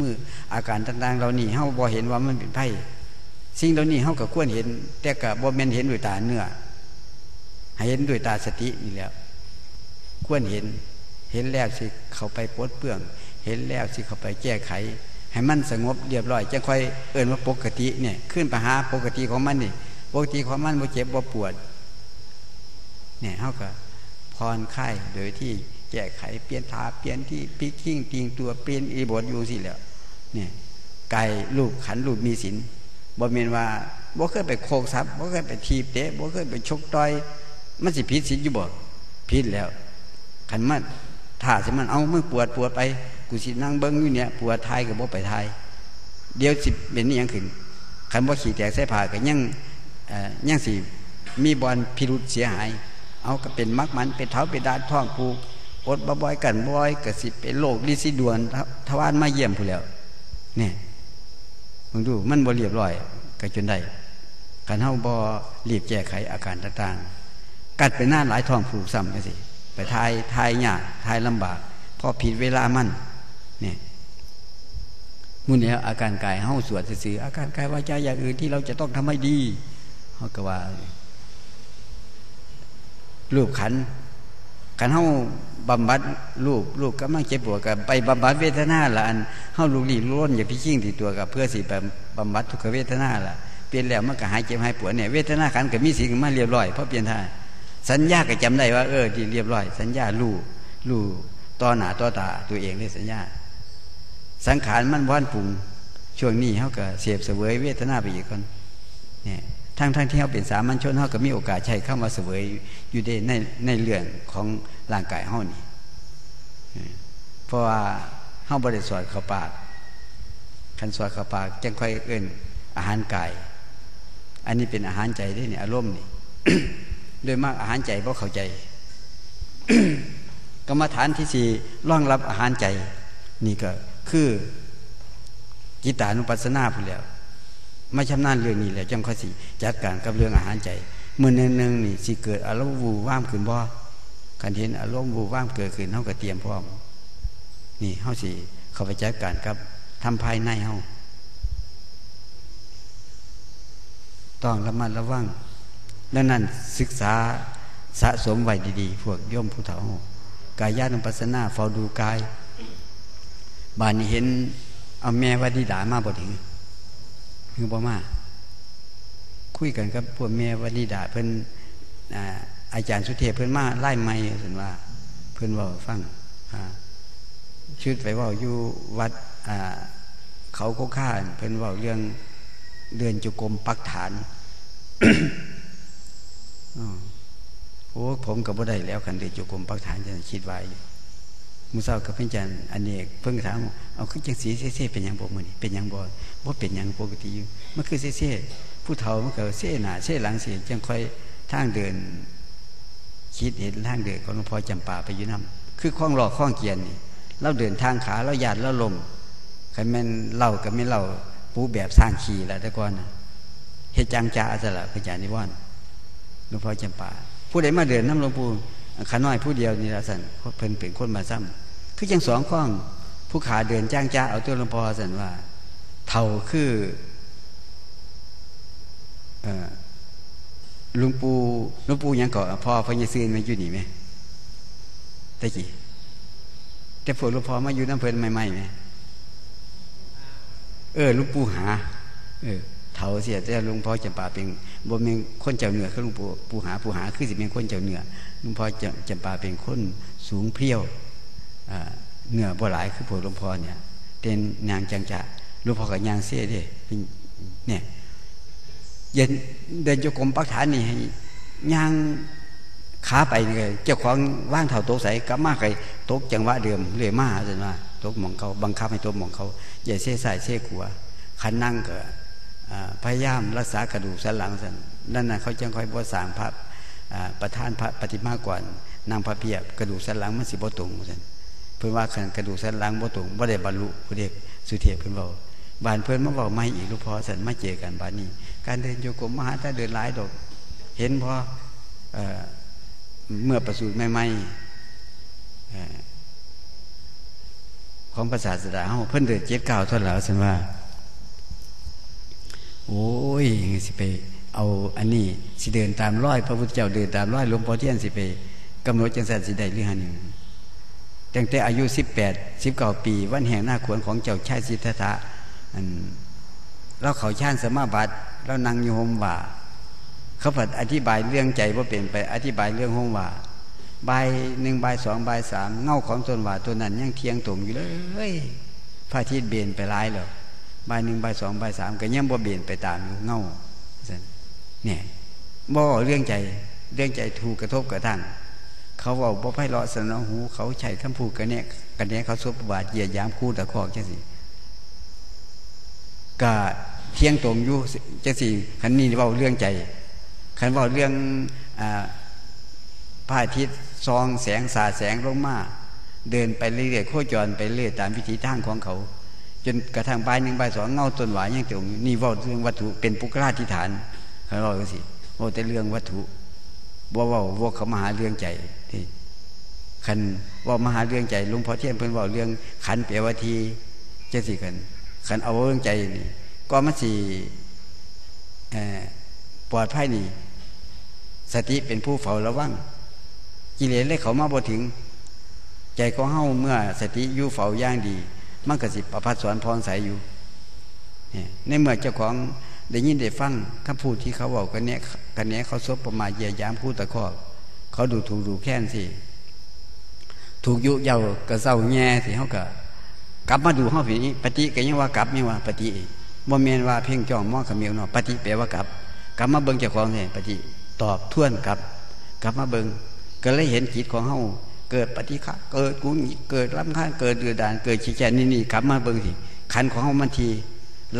มืออาการต่างๆ เรานี่เฮาบ่เห็นว่ามันเป็นไพ่สิ่งเหล่านี้เฮาก็ควรเห็น แต่ก็บ่แม่นเห็นด้วยตาเนื้อให้เห็นด้วยตาสตินี่แหล้วควรเห็น เห็นแล้วสิเขาไปปลดเปื้อง เห็นแล้วสิเขาไปแก้ไข ให้มันสงบเรียบร้อยจะค่อยเอื่นว่าปกติเนี่ยขึ้นไปหาปกติของมันนี่ปกติของมันบ่เจ็บบ่ปวดเนี่ยเขาก็พรไข้โดยที่ แก้ไขเปลี่ยนทาเปลี่ยนที่พิกิ้งติงตัวเปลี่ยนอีบทอยู่สิแล้วเนี่ยไก่ลูกขันลูกมีสินบ่เมนว่าบ่เคยไปโคกซับบ่เคยไปทีบเตะบ่เคยไปชกต่อย มันสิพิษสิอยู่บ่พิษแล้วขันมันถ้าสิมันเอามือปวดปวดไป กูสินั่งเบิ้งอยู่เนี่ยปวดทายกับบ่ไปทายเดี๋ยวสิเป็นนี่ยังขึ้นขันบ่ขี่แตกใส่ผ้าก็ยังยังสิมีบอลพิรุษเสียหาย เอาก็เป็นมักมันเป็นเท้าเป็นดานท้องผูก อดบ่อยกันบ่อยก็สิเป็นโรคดิสิดวนทวารมาเยี่ยมผู้แล้วเนี่ยมึงดูมันบ่เรียบร้อยก็จนได้การเฮาบ่รีบแก้ไขอาการต่างๆ กัดไปหน้าหลายท้องผูกซ้ำไปสิไปทายทายยากทายลำบากพอผิดเวลามันเนี่ยมุ่นเนี่ยอาการกายเฮาสวดสื่ออาการกายวาจาอย่างอื่นที่เราจะต้องทำให้ดีเขาก็ว่ารูปขัน ขันเฮาบำบัดรูปรูปก็มังเจ็บปวดกับไปบำบัดเวทนาละอันเฮาลูกหลีล้นอย่าพิชิงติดตัวกับเพื่อสิบำบัดทุกเวทนาละเปลี่ยนแล้วมันก็หายเจ็บหายปวดเนี่ยเวทนาขันก็มีสิ่งมาเรียบร้อยเพราะเปลี่ยนท่าสัญญาก็จำได้ว่าเออที่เรียบร้อย สัญญาลู่ลู่ต่อหนาต่อตาตัวเองได้สัญญา สังขารมันว่านปรุงช่วงนี้เขาก็เสียบเสวยเวทนาไปอีกคนเนี่ย ทั้งทั้งที่เขาเป็นสามัญชนเขาก็มีโอกาสใช้เข้ามาเสวยอยู่ในในในเรื่องของร่างกายเขานี่เพราะว่าเขาบริสุทธิ์เขาปากคันสวดเขาปากจังค่อยเอื้นอาหารกาย อันนี้เป็นอาหารใจด้เนี่ยอารมณ์นี่โดยมากอาหารใจเพราะเข้าใจกรรมฐานที่สี่ร่องรับอาหารใจ นี่ก็คือจิตานุปัสสนาพูดแล้ว ไม่ชำนาญเรื่องนี้แล้วจังค่อยสิจัดการกับเรื่องอาหารใจเมื่อนึงนึงนี่สิเกิดอารมณ์วูว่ามขึ้นบ่การเห็นอารมณ์วูว่ามเกิดขึ้นเท่ากับเตรียมพร้อม นี่เท่าสิเข้าไปจัดการครับทำภายในเท่าต้องระมัดระวังดังนั้นศึกษาสะสมไว้ดีๆ พวกย่อมผู้เฒ่ากายญาณปัสนาเฝ้าดูกาย บานนี้เห็นเอาแม่วัดีดามาบ่ถึง คือบ่มา คุยกันกับพวกแม่วัดีดาเพิ่นอาจารย์สุเทพเพิ่นมาไล่ไม้สินว่า เพิ่นว่าฟังชุดไปว่าอยู่วัดเขาโคข้าเพิ่นว่าเรื่องเดือนจุกรมปักฐานโอ้ผมกับบ่ได้แล้วกันเดือนจุกรมปักฐานจะคิดไว้ มุสากับเพี่อนจันอันนี้เพิ่งถามเอาขึ้นจังสีเซ่เป็นยังบ่มือนี่เป็นยังบ่บ่เป็นยังปกติอยู่มันคือเซ่ผู้เฒ่ามันก็เซ่หนาเซ่หลังเสียจังค่อยทางเดิน คิดเห็นทางเดินของหลวงพ่อจำปาไปอยู่น้ำคือคล้องหลอกคล้องเกียนนี่เราเดินทางขาเราหยาดเราลมใครแม่นเล่ากับไม่เล่าปูแบบสร้างขี่แล้วแต่ก่อนนะเฮจังจ่าจะละพระจานิวรณ์หลวงพ่อจำปาผู้ใดมาเดินน้ำหลวงปู่ขาน้อยผู้เดียวนี่ละสันเพิ่นเป็นคนมาซ้ำ คือยังสองข้อง ผู้ขาเดินจ้างจ้าเอาตัวหลวงพ่อสันว่า เท่าคือลวงปู่ลวงปู่ยังก่อพ่อพญซื้อมาอยู่นี่ไหมแต่กี่แต่พวกหลวงพ่อมาอยู่น้ำเพลินใหม่ๆไหมเออลวงปู่หา เออเท่าเสียแต่หลวงพ่อจำปาเป็นบ่เป็นคนเจ้าเหนือคือลวงปู่ปู่หาปู่หาคือสิเป็นคนเจ้าเหนือหลวงพ่อจจำปาเป็นคนสูงเพี้ยว เหนือบ่หลายคือพวกหลวงพ่อเนี่ยเป็นนางจังจะหลวงพ่อกับยางเสียด้เป็นเนี่ยเย็นเดินโยกรมปักฐานนี่ให้ยางขาไปเลยเจ้าของว่างเท่าโต๊ะใส่กับมากไอ้โต๊ะจังหวะเดิมเรื่อยมาจนว่าโต๊ะมองเขาบังคับให้โต๊ะมองเขาอย่าเสียใส่เสียขัวขันนั่งก็พยายามรักษากระดูกสันหลังสันนั่นน่ะเขาจึงคอยบวชสางพระประธานพระปฏิมาก่อนนางพระเพียบกระดูกสันหลังมันสิบตรงสัน พื่อว่าขันกระดูกสันหลังบ่ตรงบ่ได้บรรลุผู้เด็กสุเทพเพื่นบอกบานเพื่อนมาบอกไม่อีกลูกพอสันมาเจอกันบานนี้ การเดินโยกมมหาถ้าเดินหลายดอก เห็นพอเมื่อประสูติไม่ไม่ของภาษาสดาเฮาเพิ่นเดินเจ็ดเก้าเท่าแล้วสันว่า โอ้ยสิไป เอาอันนี้สิเดินตามร้อยพระพุทธเจ้าเดินตามร้อยหลวงพ่อเทียนสิไปกำหนดจังสันสิได้หรือหันหนึ่ง ตั้งแต่อายุสิบแปดสิบเก้าปี วันแห่งหน้าขวนของเจ้าชายสิทธัตถะอันเราเขาชานสมาบัติเรานังอยู่หมว่าเขาผัดอธิบายเรื่องใจว่าเป็นไปอธิบายเรื่องหมว่าใบหนึ่งใบสองใบสามเงาของตนว่าตัวนั้นยังเทียงตรงอยู่เลยพระอาทิตย์เบนไปร้ายแล้วใบหนึ่งใบสองใบสามก็ยังบ่เบนไปตามเงาเนี่ยบ่เรื่องใจเรื่องใจถูกกระทบกระทั่ง เขาบอกบ่ไพ่เลาะสนองหู เขาใช้คำพูดกันเนี่ยกันเนี่ยเขาสวบาดเหยียดยามคู่ตะคอกจังสิก็เที่ยงตรงอยู่จังสิคันนี้เว่าเรื่องใจคันว่าเรื่องพระอาทิตย์ซองแสงสาแสงลงมาเดินไปเรื่อยๆโคจรไปเรื่อยตามวิถีทางของเขา จนกระทั่งใบหนึ่งใบสองเงาต้นหวายยังตรงนี่ว่าเรื่องวัตถุเป็นปุกราธิฐานเขาบอกสิว่าแต่เรื่องวัตถุ ว่าว่าว่าเขามาหาเรื่องใจที่ขันว่ามหาเรื่องใจลุงพ่อเทียนเพิ่นว่าเรื่องขันเปียวทีเจ้าสิขันขันเอาเรื่องใจนี่ก็มันสี่ปลอดภัยนี่ สติเป็นผู้เฝ้าระวังกิเลสเลยเขามาบ่ถึง ใจของเฮาเมื่อสติอยู่เฝ้าย่างดี มันก็สิประพัดสอนพรใสอยู่ในเมื่อเจ้าของ ได้ยินได้ฟังคำพูดที่เขาบอกกันเนี้ยกันเนี้ยเขาซบประมาเยียยามพูดตะคอกเขาดูถูกดูแค้นสิถูกยุเยากระเซ้าแง่สิเขาก็กลับมาดูเขาผีปฏิก็ยังว่ากลับยังว่าปฏิโมเมนว่าเพ่งจ้องมองขมิวเนาะปฏิแปลว่ากลับ กลับมาเบิ่งเจ้าของเนี่ยปฏิตอบท่วนกลับ กลับมาเบิ่งก็เลยเห็นจิตของเขาเกิดปฏิฆะเกิดกุ้งเกิดรำคาญเกิดเดือดดานเกิดชี้แจนี่นี่กลับมาเบิ่งสิขันของเขามันที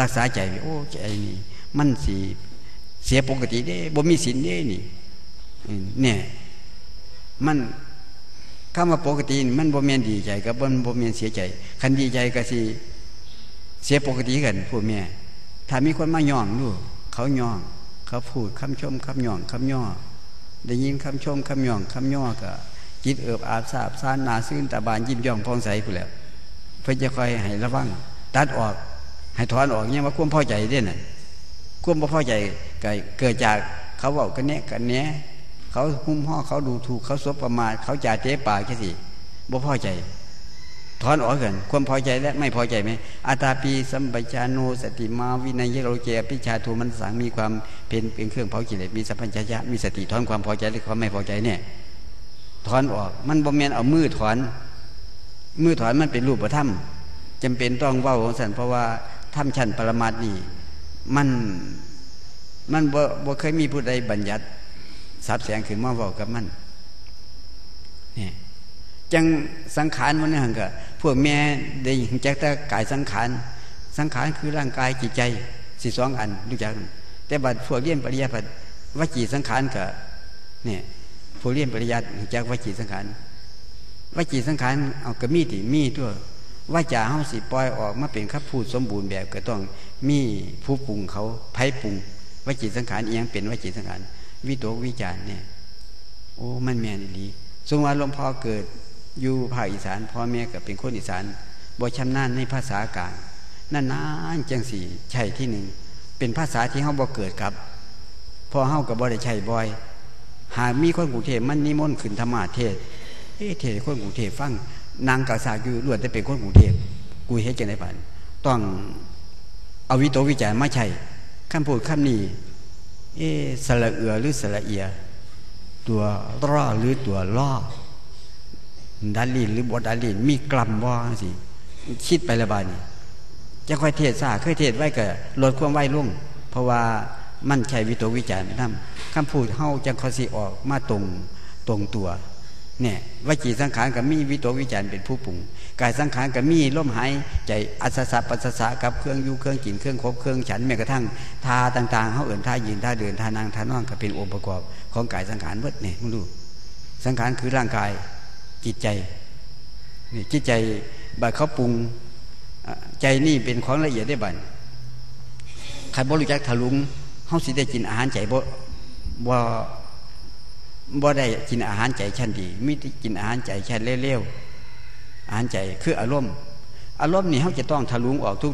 รักษาใจโอ้ใจนี่ มันสีเสียปกติได้บ่มีสินได้นี่เนี่ย มันคำว่าปกติ มันบ่เมียนดีใจกับบ่บ่เมียนเสียใจ คันดีใจก็สิเสียปกติกันผู้แม่ถ้ามีคนมาย่องดูเขาย่อง เขาพูดคำชมคำย่องคำย่อ ได้ยินคำชมคำย่องคำย่อก็จิตเอิบอาบซาบซานนาซื่นตาบานยิ้มย่องพองใสผู้แล้วเพื่อจะคอยให้ระวังตัดออก ให้ถอนออกเนี่ยว่าควมพอใจได้น่ะ ควมพอใจเกิดจากเขาบอกกันเนี้ยกันเนี้ยเขาหุ้มห่อเขาดูถูกเขาสบประมาทเขาจ่าเจ๊ปากแค่สิบ่พอใจถอนออกกันความพอใจและไม่พอใจไหมอาตาปีสัมปชานุสติมาวินัยยโรเจปิชาทูมันสังมีความเป็นเป็นเครื่องเผากิเลสมีสัพพัญญะมีสติถอนความพอใจหรือความไม่พอใจเนี่ยถอนออก มันบ่เมียนเอามือถอน มือถอนมันเป็นรูปธรรมจำเป็นต้องว่าของสันเพราะว่าถ้ำชั้นปรมาตนี่ มันมันบ่บ่เคยมีผู้ใดบัญญัติสับแสงขึ้นมาบอกกับมันเนี่ยจังสังขารมันนี่หังกะพวกแม่ได้จักแต่กายสังขารสังขารคือร่างกายจิตใจสี่สองอันรู้จักแต่บัดพวกเรียนปริยัติวจีสังขารกะเนี่ยพวกเรียนปริยัติจักวจีสังขารวจีสังขารเอากระมีติมีตัว ว่าจะเฮาสิปล่อยออกมาเป็นคับพูดสมบูรณ์แบบก็ต้องมีผู้ปรุงเขาไพ่ปรุงวจีสังขารเอียงเป็นวจีสังขารวิโตวิจารเนี่ยโอ้มันแม่นดีสมว่าหลวงพ่อเกิดอยู่ภาคอีสานพ่อแม่ก็เป็นคนอีสานบ่ชำนาญในภาษากลางนั่นนานจังสี่ใช่ที่หนึ่งเป็นภาษาที่เฮาบ่เกิดครับพอเฮากับบ่ได้ใช่บ่อย หากมีคนกรุงเทพมันนิมนต์ขึ้นธรรมาเทศเอ๊เทศคนกรุงเทพฟัง นางกาสาอยู่ล้วนแต่เป็นคนกรุงเทพกูเฮ็ดจังได๋ปานต้องเอาวิโตวิจารมาใช่คำพูดคำนี้เอสระเอือหรือสระเอีย ตัวร่อหรือตัวล่อดาลินหรือบดาลินมีกลัมว่าสิคิดไปละบานี่จะค่อยเทศซาเคยเทศไว้ก็ลดความไหวลุ่งเพราะว่ามันใช้วิโตวิจารณ์นั่นคำพูดเฮาจังคอสีออกมาตรงตรงตัว เนี่ยวจีสังขารกับมีวิโตวิจารณ์เป็นผู้ปรุงกายสังขารกับมีลมหายใจอัศสะปัสสะกับเครื่องยูเครื่องกินเครื่องครบเครื่องฉันแม้กระทั่งท่าต่างๆเขาเอื่นท่ายืนท่าเดินท่านั่งท่านอนก็เป็นองค์ประกอบของกายสังขารเบิดเนี่ยมึงดูสังขารคือร่างกายจิตใจนี่จิตใจบัดเขาปรุงใจนี่เป็นของละเอียดได้บัดใครบริจาคถลุงเขาสิได้กินอาหารใจบ่บ่ บ่ได้กินอาหารใจชั้นดีมิได้กินอาหารใจชั้นเร็วๆอาหารใจคืออารมณ์ อารมณ์นี่เขาจะต้องทะลุงออกทุกที